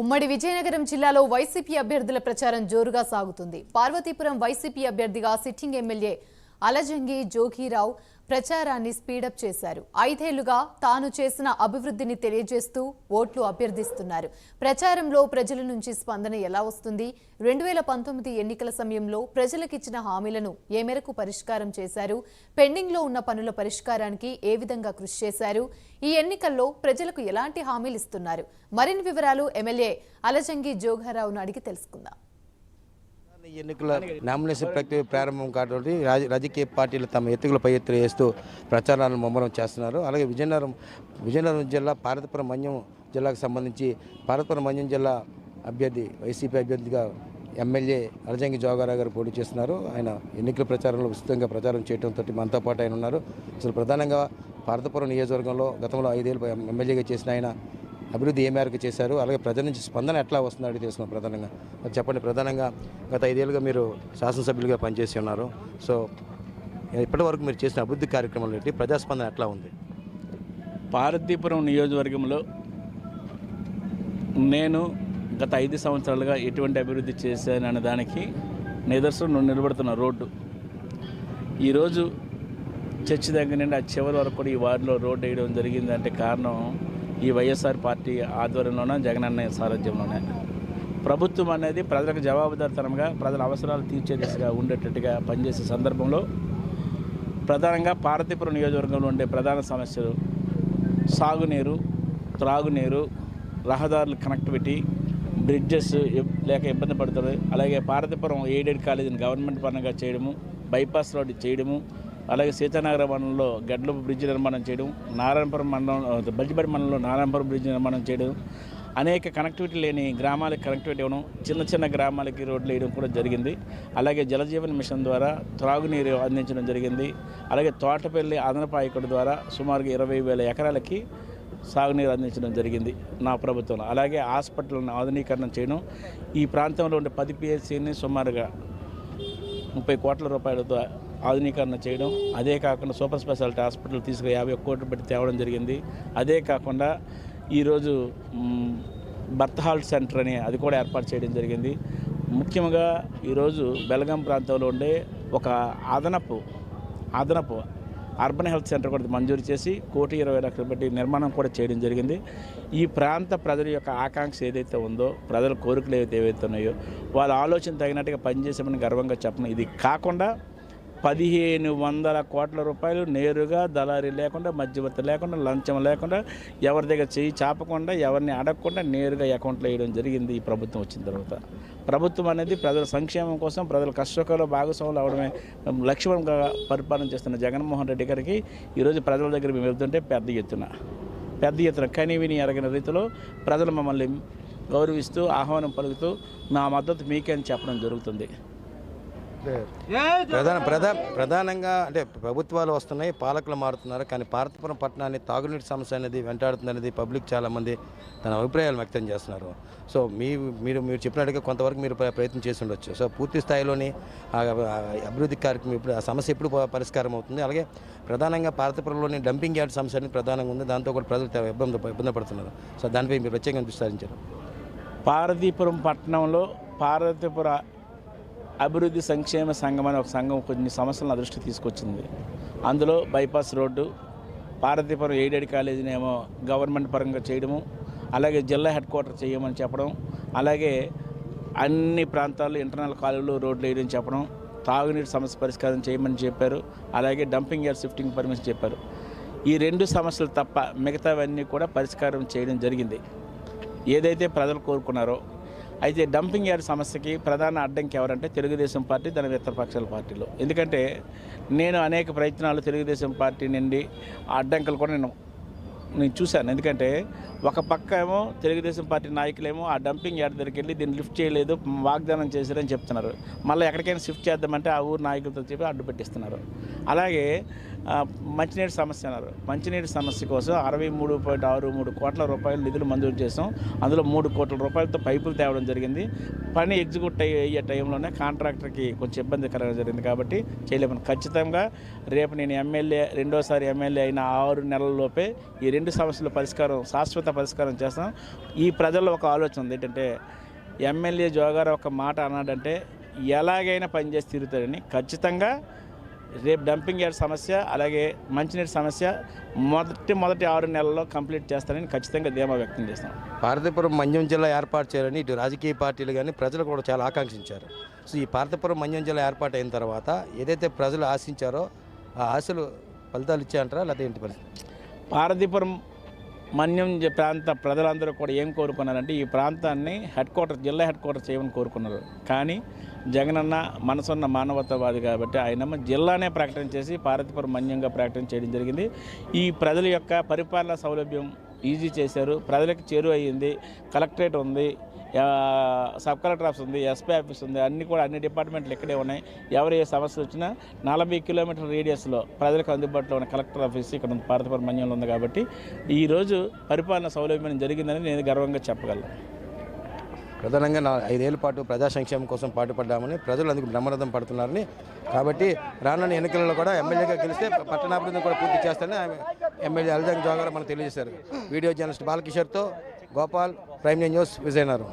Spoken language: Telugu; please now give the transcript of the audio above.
ఉమ్మడి విజయనగరం జిల్లాలో వైసీపీ అభ్యర్థుల ప్రచారం జోరుగా సాగుతుంది. పార్వతీపురం వైసీపీ అభ్యర్థిగా సిట్టింగ్ ఎమ్మెల్యే అలజంగి జోగిరావు ప్రచారాన్ని స్పీడప్ చేశారు. ఐదేళ్ళుగా తాను చేసిన అభివృద్ధిని తెలియజేస్తూ ఓట్లు అభ్యర్థిస్తున్నారు. ప్రచారంలో ప్రజల నుంచి స్పందన ఎలా వస్తుంది? రెండు వేల పంతొమ్మిది ఎన్నికల సమయంలో ప్రజలకిచ్చిన హామీలను ఏ మేరకు పరిష్కారం చేశారు? పెండింగ్లో ఉన్న పనుల పరిష్కారానికి ఏ విధంగా కృషి చేశారు? ఈ ఎన్నికల్లో ప్రజలకు ఎలాంటి హామీలు ఇస్తున్నారు? మరిన్ని వివరాలు ఎమ్మెల్యే అలజంగి జోగారావును అడిగి తెలుసుకుందాం. ఎన్నికల నామినేషన్ ప్రక్రియ ప్రారంభం కాబట్టి రాజ- రాజకీయ పార్టీలు తమ ఎత్తుకుల పై ఎత్తులు వేస్తూ ప్రచారాలను ముమ్మరం చేస్తున్నారు. అలాగే విజయనగరం విజయనగరం జిల్లా పార్వతీపురం మన్యం జిల్లాకు సంబంధించి పార్వతీపురం మన్యం జిల్లా అభ్యర్థి వైసీపీ అభ్యర్థిగా ఎమ్మెల్యే అరజంగి జోగారావు గారు పోటీ చేస్తున్నారు. ఆయన ఎన్నికల ప్రచారంలో విస్తృతంగా ప్రచారం చేయడంతో మనతో పాటు ఆయన ఉన్నారు. అసలు ప్రధానంగా పార్వతీపురం నియోజకవర్గంలో గతంలో ఐదేళ్ళు ఎమ్మెల్యేగా చేసిన ఆయన అభివృద్ధి ఏ మేరకు చేశారు? అలాగే ప్రజల నుంచి స్పందన ఎట్లా వస్తుందో అడిగి తెలుసుకున్నాం ప్రధానంగా. చెప్పండి ప్రధానంగా గత ఐదేళ్ళుగా మీరు శాసనసభ్యులుగా పనిచేసి ఉన్నారు. సో ఇప్పటివరకు మీరు చేసిన అభివృద్ధి కార్యక్రమాలు ఏంటి? ప్రజాస్పందన ఎట్లా ఉంది? పార్వతీపురం నియోజకవర్గంలో నేను గత ఐదు సంవత్సరాలుగా ఎటువంటి అభివృద్ధి చేశాను దానికి నిదర్శనం నిలబడుతున్న రోడ్డు. ఈరోజు చర్చి దగ్గర నుండి ఆ చివరి వరకు కూడా ఈ వార్డులో రోడ్డు వేయడం జరిగిందంటే కారణం ఈ వైఎస్ఆర్ పార్టీ ఆధ్వర్యంలోనే జగనన్న సారథ్యంలోనే ప్రభుత్వం అనేది ప్రజలకు జవాబుదారితనంగా ప్రజల అవసరాలు తీర్చే దిశగా ఉండేటట్టుగా పనిచేసే సందర్భంలో ప్రధానంగా పార్వతీపురం నియోజకవర్గంలో ఉండే ప్రధాన సమస్యలు సాగునీరు త్రాగునీరు రహదారుల కనెక్టివిటీ బ్రిడ్జెస్ లేక ఇబ్బంది పడుతుంది అలాగే పార్వతీపురం ఎయిడెడ్ కాలేజీని గవర్నమెంట్ పరంగా చేయడము బైపాస్ రోడ్డు చేయడము అలాగే సీతానగర మండలంలో గడ్లపు బ్రిడ్జ్ నిర్మాణం చేయడం నారాయణపురం మండలం బల్జిబడి మండలంలో నారాయణపురం బ్రిడ్జ్ నిర్మాణం చేయడం అనేక కనెక్టివిటీ లేని గ్రామాలకు కనెక్టివిటీ ఇవ్వడం చిన్న చిన్న గ్రామాలకి రోడ్లు వేయడం కూడా జరిగింది. అలాగే జలజీవన్ మిషన్ ద్వారా త్రాగునీరు అందించడం జరిగింది. అలాగే తోటపల్లి అదనపాయకుడి ద్వారా సుమారుగా ఇరవై వేల ఎకరాలకి సాగునీరు అందించడం జరిగింది నా ప్రభుత్వంలో. అలాగే హాస్పిటల్ను ఆధునీకరణ చేయడం ఈ ప్రాంతంలో ఉండే పది పిఎస్సీని సుమారుగా ముప్పై కోట్ల రూపాయలతో ఆధునీకరణ చేయడం అదే కాకుండా సూపర్ స్పెషాలిటీ హాస్పిటల్ తీసుకుని యాభై ఒక్క కోట్లు పెట్టి తేవడం జరిగింది. అదే కాకుండా ఈరోజు బర్త్ హాల్ సెంటర్ అని అది కూడా ఏర్పాటు చేయడం జరిగింది. ముఖ్యంగా ఈరోజు బెలగాం ప్రాంతంలో ఉండే ఒక అదనపు అదనపు అర్బన్ హెల్త్ సెంటర్ కూడా మంజూరు చేసి కోటి ఇరవై లక్షలు పెట్టి నిర్మాణం కూడా చేయడం జరిగింది. ఈ ప్రాంత ప్రజల యొక్క ఆకాంక్ష ఏదైతే ఉందో ప్రజల కోరికలు ఏవైతే ఏవైతే ఉన్నాయో వాళ్ళ ఆలోచన తగినట్టుగా పనిచేసామని గర్వంగా చెప్పను. ఇది కాకుండా పదిహేను వందల కోట్ల రూపాయలు నేరుగా దళారీ లేకుండా మధ్యవర్తి లేకుండా లంచం లేకుండా ఎవరి దగ్గర చేయి చాపకుండా ఎవరిని అడగకుండా నేరుగా అకౌంట్లో వేయడం జరిగింది ఈ ప్రభుత్వం వచ్చిన తర్వాత. ప్రభుత్వం అనేది ప్రజల సంక్షేమం కోసం ప్రజల కష్టకాలు భాగస్వాములు అవడమే లక్ష్యంగా పరిపాలన చేస్తున్న జగన్మోహన్ రెడ్డి గారికి ఈరోజు ప్రజల దగ్గర మేము వెళ్తుంటే పెద్ద ఎత్తున పెద్ద ఎత్తున కని విని ఎరగిన రీతిలో ప్రజలు మమ్మల్ని గౌరవిస్తూ ఆహ్వానం పలుకుతూ మా మద్దతు మీకే అని చెప్పడం జరుగుతుంది. ప్రధాన ప్రధా ప్రధానంగా అంటే ప్రభుత్వాలు వస్తున్నాయి పాలకులు మారుతున్నారు కానీ పార్వతీపురం పట్టణాన్ని తాగునీటి సమస్య అనేది వెంటాడుతుంది పబ్లిక్ చాలామంది తన అభిప్రాయాలు వ్యక్తం చేస్తున్నారు. సో మీ మీరు మీరు చెప్పినట్టుగా కొంతవరకు మీరు ప్ర- ప్రయత్నం చేసి ఉండొచ్చు. సో పూర్తి స్థాయిలోని ఆ అభివృద్ధి కార్యక్రమం ఇప్పుడు ఆ సమస్య ఎప్పుడు పరిష్కారం అవుతుంది? అలాగే ప్రధానంగా పార్వతీపురంలోని డంపింగ్ యార్డ్ సమస్య అనేది ప్రధానంగా ఉంది. దాంతో కూడా ప్రజలు ఇబ్బంది ఇబ్బంది పడుతున్నారు. సో దానిపై మీరు ప్రత్యేకంగా విస్తారించారు. పార్వతీపురం పట్టణంలో పార్వతీపుర అభివృద్ధి సంక్షేమ సంఘం అనే ఒక సంఘం కొన్ని సమస్యలను అదృష్టి తీసుకొచ్చింది. అందులో బైపాస్ రోడ్డు పార్వతీపురం ఎయిడెడ్ కాలేజీని ఏమో గవర్నమెంట్ పరంగా చేయడము అలాగే జిల్లా హెడ్ క్వార్టర్ చేయమని చెప్పడం అలాగే అన్ని ప్రాంతాల్లో ఇంటర్నల్ కాలువలు రోడ్లు వేయడం చెప్పడం తాగునీటి సమస్య పరిష్కారం చేయమని చెప్పారు అలాగే డంపింగ్ యార్డ్ షిఫ్టింగ్ పర్మిషన్ చెప్పారు. ఈ రెండు సమస్యలు తప్ప మిగతావన్నీ కూడా పరిష్కారం చేయడం జరిగింది. ఏదైతే ప్రజలు కోరుకున్నారో అయితే డంపింగ్ యార్డ్ సమస్యకి ప్రధాన అడ్డంకి ఎవరంటే తెలుగుదేశం పార్టీ దాని మిత్రపక్షాల పార్టీలు. ఎందుకంటే నేను అనేక ప్రయత్నాలు తెలుగుదేశం పార్టీ నుండి ఆ అడ్డంకులు కూడా నేను నేను చూశాను. ఎందుకంటే ఒక పక్క ఏమో తెలుగుదేశం పార్టీ నాయకులేమో ఆ డంపింగ్ యార్డ్ దగ్గరికి వెళ్ళి దీన్ని లిఫ్ట్ చేయలేదు వాగ్దానం చేశారని చెప్తున్నారు. మళ్ళీ ఎక్కడికైనా షిఫ్ట్ చేద్దామంటే ఆ ఊరు నాయకులతో చెప్పి అడ్డు పెట్టిస్తున్నారు. అలాగే మంచినీటి సమస్య అన్నారు. మంచినీటి సమస్య కోసం అరవై మూడు పాయింట్ ఆరు మూడు కోట్ల రూపాయలు నిధులు మంజూరు చేసాం అందులో మూడు కోట్ల రూపాయలతో పైపులు తేవడం జరిగింది. పని ఎగ్జిక్యూట్ అయ్యే అయ్యే టైంలోనే కాంట్రాక్టర్కి కొంచెం ఇబ్బంది కలగడం జరిగింది కాబట్టి చేయలేమని. ఖచ్చితంగా రేపు నేను ఎమ్మెల్యే రెండోసారి ఎమ్మెల్యే అయిన ఆరు నెలల్లోపే ఈ రెండు సమస్యల పరిష్కారం శాశ్వత అంతా పరిష్కారం చేస్తాం. ఈ ప్రజల్లో ఒక ఆలోచన ఉంది ఏంటంటే ఎమ్మెల్యే జోగారావు ఒక మాట అన్నాడంటే ఎలాగైనా పనిచేసి తిరుగుతాడని ఖచ్చితంగా రేపు డంపింగ్ యార్డ్ సమస్య అలాగే మంచినీటి సమస్య మొదటి మొదటి ఆరు నెలల్లో కంప్లీట్ చేస్తానని ఖచ్చితంగా ధీమా వ్యక్తం చేస్తాం. పార్వతీపురం మన్యం జిల్లా ఏర్పాటు చేయాలని ఇటు రాజకీయ పార్టీలు కానీ ప్రజలు కూడా చాలా ఆకాంక్షించారు. సో ఈ పార్వతీపురం మన్యం జిల్లా ఏర్పాటు అయిన తర్వాత ఏదైతే ప్రజలు ఆశించారో ఆ ఆశలు ఫలితాలు ఇచ్చాయంటారా లేకపోతే ఏంటి పరిస్థితి? పారదీపురం మన్యం ప్రాంత ప్రజలందరూ కూడా ఏం కోరుకున్నారంటే ఈ ప్రాంతాన్ని హెడ్ క్వార్టర్ జిల్లా హెడ్ క్వార్టర్ చేయమని కోరుకున్నారు. కానీ జగనన్న మనసున్న మానవతావాది కాబట్టి ఆయన జిల్లానే ప్రకటన చేసి పార్వతీపురం మన్యంగా ప్రకటన చేయడం జరిగింది. ఈ ప్రజల యొక్క పరిపాలన సౌలభ్యం ఈజీ చేశారు. ప్రజలకు చేరువ అయ్యింది. కలెక్టరేట్ ఉంది. సబ్ కలెక్టర్ ఆఫీస్ ఉంది ఎస్పీ ఆఫీస్ ఉంది. అన్ని కూడా అన్ని డిపార్ట్మెంట్లు ఇక్కడే ఉన్నాయి. ఎవరు ఏ సమస్య వచ్చినా నలభై కిలోమీటర్ రేడియస్లో ప్రజలకు అందుబాటులో ఉన్న కలెక్టర్ ఆఫీస్ ఇక్కడ ఉంది, పార్వతీపురం మన్యంలో ఉంది కాబట్టి ఈరోజు పరిపాలన సౌలభ్యం జరిగిందని నేను గర్వంగా చెప్పగలను. ప్రధానంగా నా ఐదేళ్ళ పాటు ప్రజా సంక్షేమం కోసం పాటుపడ్డామని ప్రజలు అందుకు బ్రహ్మరథం పడుతున్నారని. కాబట్టి రానున్న ఎన్నికలలో కూడా ఎమ్మెల్యేగా గెలిస్తే పట్టణాభివృద్ధిని కూడా పూర్తి చేస్తారని ఆమె ఎమ్మెల్యే అల్జంగ్ జోగారు మనకు తెలియజేశారు. వీడియో జర్నలిస్ట్ బాలకిషోర్తో గోపాల్ ప్రైమ్ న్యూస్ విజయనగరం.